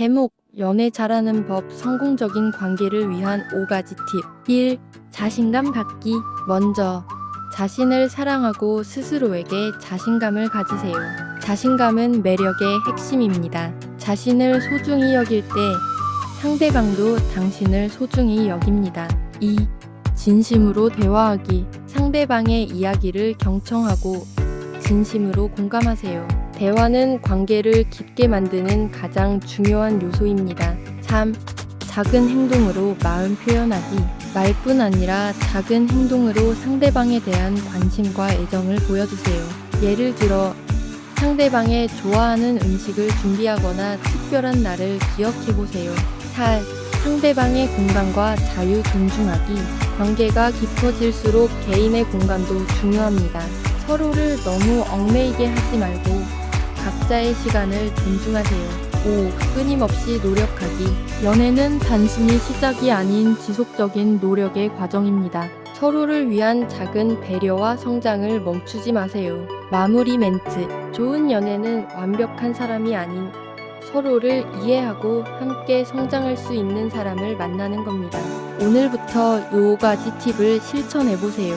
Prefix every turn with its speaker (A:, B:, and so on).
A: 제목 연애 잘하는 법 성공적인 관계를 위한 5가지 팁 1. 자신감 갖기 먼저 자신을 사랑하고 스스로에게 자신감을 가지세요. 자신감은 매력의 핵심입니다. 자신을 소중히 여길 때 상대방도 당신을 소중히 여깁니다. 2. 진심으로 대화하기 상대방의 이야기를 경청하고 진심으로 공감하세요. 대화는 관계를 깊게 만드는 가장 중요한 요소입니다. 3. 작은 행동으로 마음 표현하기. 말뿐 아니라 작은 행동으로 상대방에 대한 관심과 애정을 보여주세요. 예를 들어, 상대방의 좋아하는 음식을 준비하거나 특별한 날을 기억해보세요. 4. 상대방의 공간과 자유 존중하기. 관계가 깊어질수록 개인의 공간도 중요합니다. 서로를 너무 얽매이게 하지 말고 각자의 시간을 존중하세요. 5. 끊임없이 노력하기. 연애는 단순히 시작이 아닌 지속적인 노력의 과정입니다. 서로를 위한 작은 배려와 성장을 멈추지 마세요. 마무리 멘트. 좋은 연애는 완벽한 사람이 아닌 서로를 이해하고 함께 성장할 수 있는 사람을 만나는 겁니다. 오늘부터 요 가지 팁을 실천해 보세요.